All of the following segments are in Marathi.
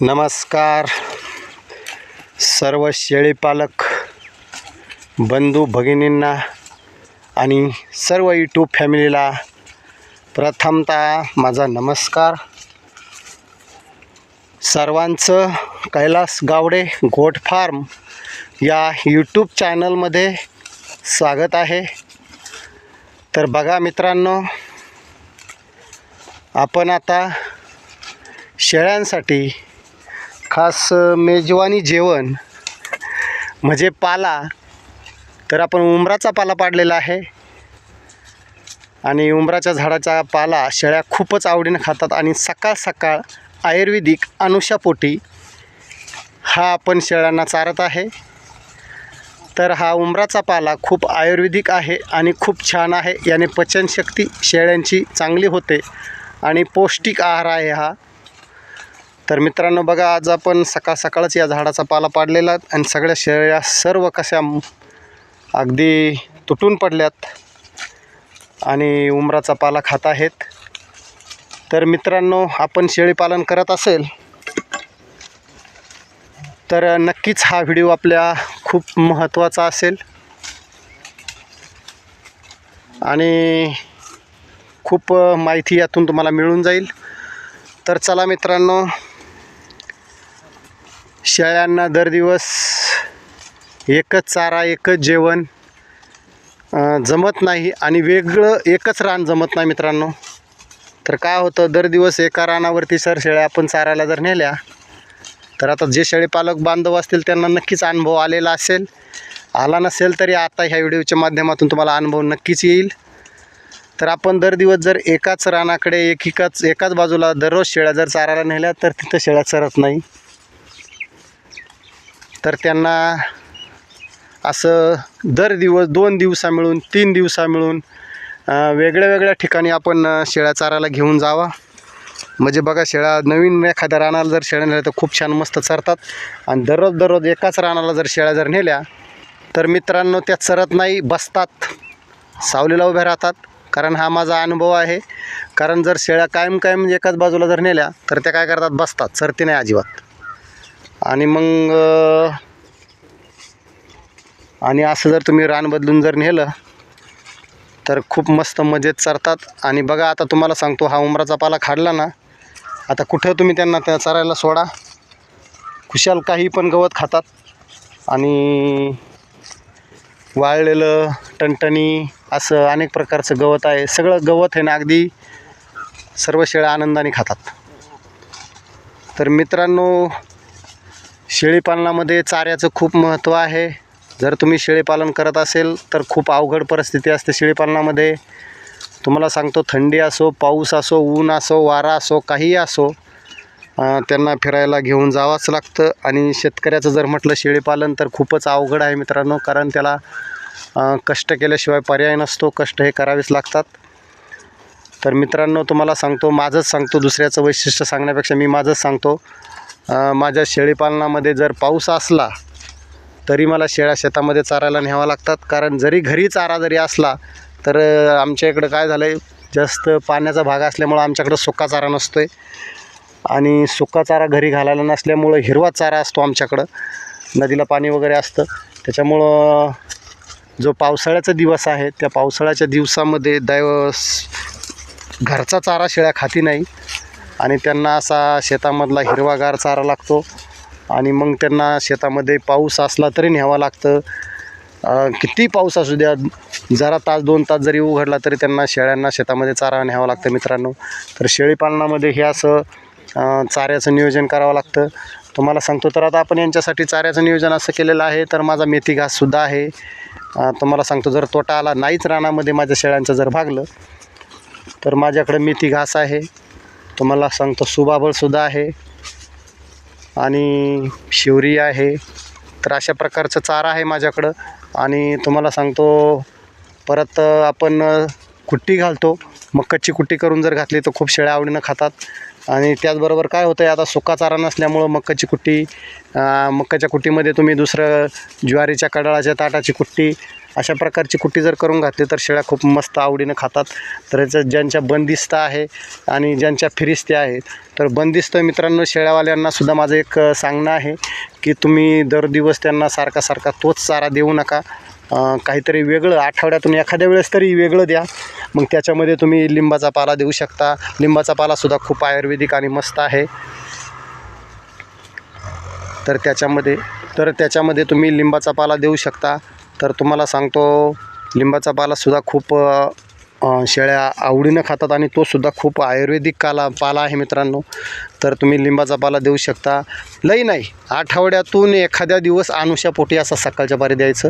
नमस्कार. सर्व शेळीपालक बंधू भगिनींना आणि सर्व यूट्यूब फॅमिलीला प्रथमतः माझा नमस्कार. सर्वांचं कैलास गावडे गोट फार्म या यूट्यूब चॅनलमध्ये स्वागत आहे. तर बघा मित्रांनो आपण आता शेळ्यांसाठी खास मेजवानी जेवण म्हणजे पाला. तर आपण उमराचा पाला पाडलेला आहे. आणि उमराच्या झाडाचा पाला शेळ्या खूपच आवडीनं खातात. आणि सकाळ सकाळ आयुर्वेदिक अनुषापोटी हा आपण शेळ्यांना चारत आहे. तर हा उमराचा पाला खूप आयुर्वेदिक आहे आणि खूप छान आहे. याने पचनशक्ती शेळ्यांची चांगली होते. आणि पौष्टिक आहार आहे हा. तर मित्रांनो बघा आज आपण सकाळ सकाळच या झाडाचा पाला पाडलेला आणि सगळ्या शेळ्या सर्व कशा अगदी तुटून पडल्यात आणि उमराचा पाला खात आहेत. तर मित्रांनो आपण शेळीपालन करत असेल तर नक्कीच हा व्हिडिओ आपल्या खूप महत्त्वाचा असेल. आणि खूप माहिती यातून तुम्हाला मिळून जाईल. तर चला मित्रांनो शेळ्यांना दर दिवस एकच चारा एकच जेवण जमत नाही आणि वेगळं एकच रान जमत नाही मित्रांनो. तर काय होतं दर दिवस एका रानावरती सर शेळ्या आपण चारायला जर नेल्या तर आता जे शेळीपालक बांधव असतील त्यांना नक्कीच अनुभव आलेला असेल. आला नसेल तरी आता ह्या व्हिडिओच्या माध्यमातून तुम्हाला अनुभव नक्कीच येईल. तर आपण दर दिवस जर एकाच रानाकडे एक एकाच एकाच बाजूला दररोज शेळ्या जर चारायला नेल्या तर तिथं शेळ्या चरत नाही. तर त्यांना असं दर दिवस दोन दिवसा मिळून तीन दिवसा मिळून वेगळ्या वेगळ्या ठिकाणी आपण शेळ्या चारायला घेऊन जावा. म्हणजे बघा शेळ्या नवीन एखाद्या रानाला जर शेळ्या नेल्या तर खूप छान मस्त चरतात. आणि दररोज दररोज एकाच रानाला जर शेळ्या जर नेल्या तर मित्रांनो त्या चरत नाही बसतात. सावलीला उभ्या राहतात. कारण हा माझा अनुभव आहे. कारण जर शेळ्या कायम कायम एकाच बाजूला जर नेल्या तर त्या काय करतात? बसतात. चरती नाही अजिबात. आणि मग आणि असं जर तुम्ही रान बदलून जर नेलं तर खूप मस्त मजेत चरतात. आणि बघा आता तुम्हाला सांगतो हा उमराचा पाला खाडला ना आता कुठं तुम्ही त्यांना त्या चरायला सोडा. खुशाल काही पण गवत खातात. आणि वाळलेलं टणटणी असं अनेक प्रकारचं गवत आहे. सगळं गवत आहे ना अगदी सर्व शेळ्या आनंदाने खातात. तर मित्रांनो शेळीपालनामध्ये चाऱ्याचं खूप महत्त्व आहे. जर तुम्ही शेळीपालन करत असेल तर खूप अवघड परिस्थिती असते शेळीपालनामध्ये. तुम्हाला सांगतो थंडी असो पाऊस असो ऊन असो वारा असो काहीही असो त्यांना फिरायला घेऊन जावंच लागतं. आणि शेतकऱ्याचं जर म्हटलं शेळीपालन तर खूपच अवघड आहे मित्रांनो कारण त्याला कष्ट केल्याशिवाय पर्याय नसतो कष्ट हे करावेच लागतात. तर मित्रांनो तुम्हाला सांगतो माझंच सांगतो दुसऱ्याचं वैशिष्ट्य सांगण्यापेक्षा मी माझंच सांगतो. माझ्या शेळीपालनामध्ये जर पाऊस असला तरी मला शेळ्या शेतामध्ये चारायला न्यावं लागतात. कारण जरी घरी चारा जरी असला तर आमच्या इकडं काय झालं आहे जास्त पाण्याचा भाग असल्यामुळं आमच्याकडं सुका चारा नसतो आहे आणि सुका चारा घरी घालायला नसल्यामुळं हिरवा चारा असतो आमच्याकडं. नदीला पाणी वगैरे असतं. त्याच्यामुळं जो पावसाळ्याचा दिवस आहे त्या पावसाळ्याच्या दिवसामध्ये दैव घरचा चारा शेळ्या खाती नाही. आणि त्यांना असा शेतामधला हिरवागार चारा लागतो. आणि मग त्यांना शेतामध्ये पाऊस असला तरी न्यावा लागतं. किती पाऊस असू द्या जरा तास दोन तास जरी उघडला तरी त्यांना शेळ्यांना शेतामध्ये चारा न्यावं लागतं मित्रांनो. तर शेळीपालनामध्ये हे असं चाऱ्याचं नियोजन करावं लागतं. तुम्हाला सांगतो तर आता आपण यांच्यासाठी चाऱ्याचं नियोजन असं केलेलं आहे तर माझा मेथी घाससुद्धा आहे. तुम्हाला सांगतो जर तोटा आला नाहीच रानामध्ये माझ्या शेळ्यांचं जर भागलं तर माझ्याकडं मेथी घास आहे. तुम्हाला सांगतो सुबाबळसुद्धा आहे. आणि शिवरी आहे. तर अशा प्रकारचं चारा आहे माझ्याकडं. आणि तुम्हाला सांगतो परत आपण कुट्टी घालतो. मक्काची कुट्टी करून जर घातली तर खूप शेळ्या आवडीनं खातात. आणि त्याचबरोबर काय होतं आहे आता सुका चारा नसल्यामुळं मक्काची कुट्टी मक्काच्या कुट्टीमध्ये तुम्ही दुसरं ज्वारीच्या कडाळाच्या ताटाची कुट्टी अशा प्रकारची कुट्टी जर करून घातली तर शेळ्या खूप मस्त आवडीनं खातात. तर ज्यांच्या बंदिस्त आहे आणि ज्यांच्या फिरिस्त्या आहेत तर बंदिस्त मित्रांनो शेळ्यावाल्यांना सुद्धा माझं एक सांगणं आहे की तुम्ही दर दिवस त्यांना सारखा सारखा तोच चारा देऊ नका. काहीतरी वेगळं आठवड्यातून एखाद्या वेळेस तरी वेगळं द्या. मग त्याच्यामध्ये तुम्ही लिंबाचा पाला देऊ शकता. लिंबाचा पालासुद्धा खूप आयुर्वेदिक आणि मस्त आहे. तर त्याच्यामध्ये तर त्याच्यामध्ये तुम्ही लिंबाचा पाला देऊ शकता. तर तुम्हाला सांगतो लिंबाचा पालासुद्धा खूप शेळ्या आवडीनं खातात आणि तो सुद्धा खूप आयुर्वेदिक काला पाला आहे मित्रांनो. तर तुम्ही लिंबाचा पाला देऊ शकता. लई नाही आठवड्यातून एखाद्या दिवस अनुषा पोटी असा सकाळच्या पारी द्यायचं.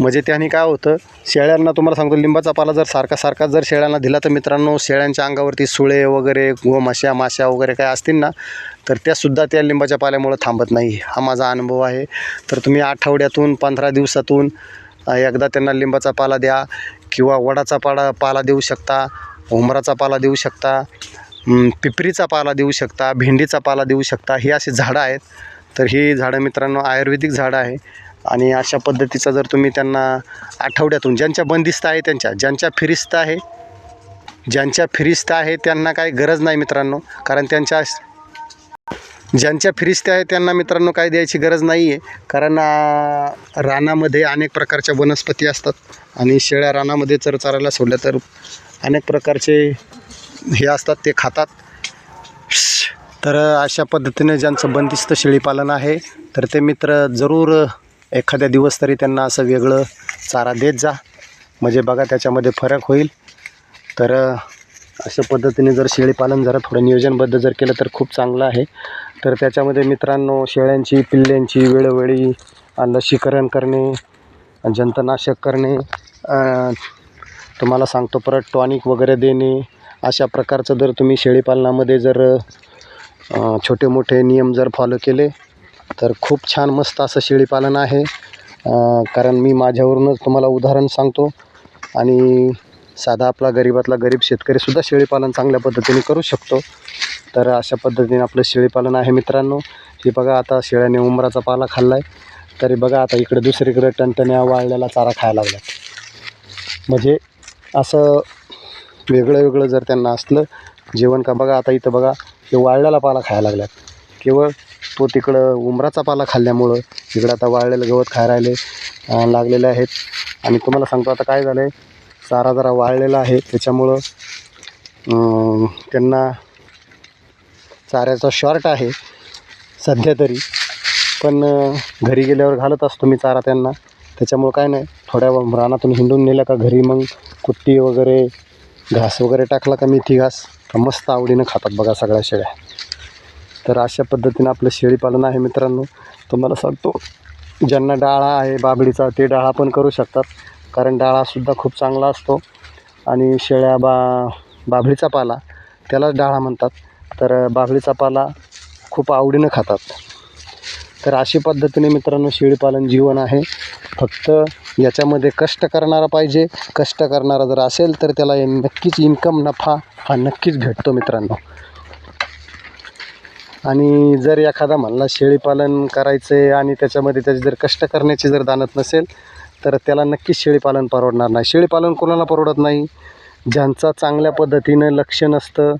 म्हणजे त्याने काय होतं शेळ्यांना तुम्हाला सांगतो लिंबाचा पाला जर सारखा सारखा जर शेळ्यांना दिला तर मित्रांनो शेळ्यांच्या अंगावरती सुळे वगैरे गोमाश्या माश्या वगैरे काय असतील ना तर त्यासुद्धा त्या लिंबाच्या पाल्यामुळं थांबत नाही. हा माझा अनुभव आहे. तर तुम्ही आठवड्यातून पंधरा दिवसातून एकदा त्यांना लिंबाचा पाला द्या किंवा वडाचा पाला पाला देऊ शकता उमराचा पाला देऊ शकता पिपरीचा पाला देऊ शकता भेंडीचा पाला देऊ शकता. ही अशी झाडं आहेत. तर ही झाडं मित्रांनो आयुर्वेदिक झाडं आहे. आणि अशा पद्धतीचा जर तुम्ही त्यांना आठवड्यातून ज्यांच्या बंदिस्त आहे त्यांच्या ज्यांच्या फिरिस्त आहे ज्यांच्या फिरिस्त आहे त्यांना काही गरज नाही मित्रांनो कारण त्यांच्या ज्यांच्या फिरिस्त्या आहे त्यांना मित्रांनो काही द्यायची गरज नाही आहे कारण रानामध्ये अनेक प्रकारच्या वनस्पती असतात आणि शेळ्या रानामध्ये चर चारायला सोडल्या तर अनेक प्रकारचे हे असतात ते खातात. तर अशा पद्धतीने ज्यांचं बंदिस्त शेळीपालन आहे तर ते मित्र जरूर एखाद्या दिवस तरी त्यांना असं वेगळं चारा देत जा. म्हणजे बघा त्याच्यामध्ये फरक होईल. तर अशा पद्धतीने जर शेळीपालन जरा थोडं नियोजनबद्ध जर केलं तर खूप चांगलं आहे. तर त्याच्यामध्ये मित्रांनो शेळ्यांची पिल्ल्यांची वेळोवेळी लसीकरण करणे जंतनाशक करणे तुम्हाला सांगतो परत टॉनिक वगैरे देणे. अशा प्रकारचं जर तुम्ही शेळीपालनामध्ये जर छोटे मोठे नियम जर फॉलो केले तर खूप छान मस्त असं शेळीपालन आहे. कारण मी माझ्यावरूनच तुम्हाला उदाहरण सांगतो. आणि साधा आपला गरीबातला गरीब शेतकरीसुद्धा शेळीपालन चांगल्या पद्धतीने करू शकतो. तर अशा पद्धतीने आपलं शेळीपालन आहे मित्रांनो. हे बघा आता शेळ्याने उमराचा पाला खाल्ला आहे तरी बघा आता इकडे दुसरीकडे टणटण्या वाळलेला चारा खायला लागला म्हणजे असं वेगळं वेगळं जर त्यांना असलं जेवण का बघा आता इथं बघा हे वाळलेला पाला खायला लागल्यात केवळ तो तिकडं उमराचा पाला खाल्ल्यामुळं इकडं आता वाळलेलं गवत खाय राहिले लागलेले आहेत. आणि तुम्हाला सांगतो आता काय झालं आहे चारा जरा वाळलेला आहे त्याच्यामुळं त्यांना चाऱ्याचा शॉर्ट आहे सध्या तरी. पण घरी गेल्यावर घालत असतो मी चारा त्यांना. त्याच्यामुळं काय नाही थोड्या रानातून हिंडून नेलं का घरी मग कुट्टी वगैरे घास वगैरे टाकला का मेथी घास मस्त आवडीनं खातात बघा सगळ्या शेळ्या. तर अशा पद्धतीनं आपलं शेळीपालन आहे मित्रांनो. तुम्हाला सांगतो ज्यांना डाळा आहे बाबडीचा ते डाळा पण करू शकतात. कारण डाळासुद्धा खूप चांगला असतो. आणि शेळ्या बा बाभळीचा पाला त्यालाच डाळा म्हणतात. तर बाभळीचा पाला खूप आवडीनं खातात. तर अशी पद्धतीने मित्रांनो शेळीपालन जीवन आहे. फक्त याच्यामध्ये कष्ट करणारा पाहिजे. कष्ट करणारा जर असेल तर त्याला नक्कीच इन्कम नफा हा नक्कीच भेटतो मित्रांनो. आणि जर एखादा म्हणला शेळीपालन करायचं आहे आणि त्याच्यामध्ये त्याचे जर कष्ट करण्याची जर दानत नसेल तर त्याला नक्कीच शेळीपालन परवडणार नाही. शेळीपालन कोणाला परवडत नाही? ज्यांचा चांगल्या पद्धतीनं लक्ष नसतं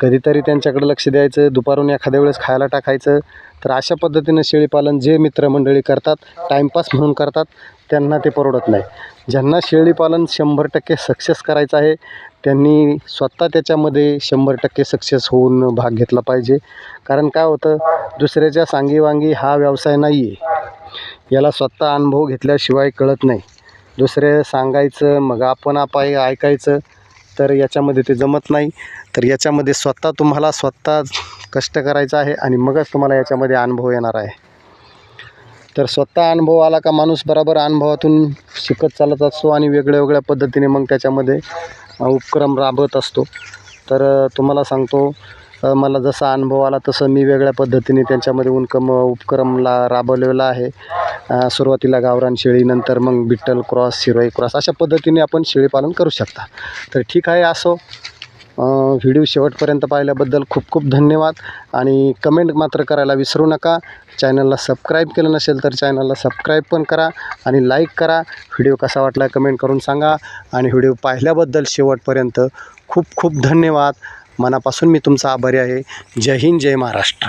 कधीतरी त्यांच्याकडे लक्ष द्यायचं दुपारून एखाद्या वेळेस खायला टाकायचं. तर अशा पद्धतीनं शेळीपालन जे मित्रमंडळी करतात टाईमपास म्हणून करतात त्यांना ते परवडत नाही. ज्यांना शेळीपालन शंभर टक्के सक्सेस करायचं आहे त्यांनी स्वतः त्याच्यामध्ये शंभर टक्के सक्सेस होऊन भाग घेतला पाहिजे. कारण काय होतं दुसऱ्याच्या सांगीवांगी हा व्यवसाय नाही आहे याला स्वतः अनुभव घेतल्याशिवाय कळत नाही. दुसरे सांगायचं मग आपण आपाय ऐकायचं. तर याच्यामध्ये ते जमत नाही. तर याच्यामध्ये स्वतः तुम्हाला स्वतः कष्ट करायचं आहे आणि मगच तुम्हाला याच्यामध्ये अनुभव येणार आहे. तर स्वतः अनुभव आला का माणूस बरोबर अनुभवातून शिकत चालत असतो आणि वेगळ्या वेगळ्या पद्धतीने मग त्याच्यामध्ये उपक्रम राबवत असतो. तर तुम्हाला सांगतो मला जसा अनुभव आला तसं मी वेगळ्या पद्धतीने त्यांच्यामध्ये उनकम उपक्रमला राबवलेला आहे. सुरुवातीला गावरान शेळी नंतर मग बिट्टल क्रॉस शिरोई क्रॉस अशा पद्धतीने आपण शेळीपालन करू शकता. तर ठीक आहे असो. व्हिडिओ शेवटपर्यंत पाहिल्याबद्दल खूप खूप धन्यवाद. आणि कमेंट मात्र करायला विसरू नका. चॅनलला सबस्क्राईब केलं नसेल तर चॅनलला सबस्क्राईब पण करा आणि लाईक करा. व्हिडिओ कसा वाटला कमेंट करून सांगा. आणि व्हिडिओ पाहिल्याबद्दल शेवटपर्यंत खूप खूप धन्यवाद. मनापासून मी तुमचा आभारी आहे. जय हिंद जय महाराष्ट्र.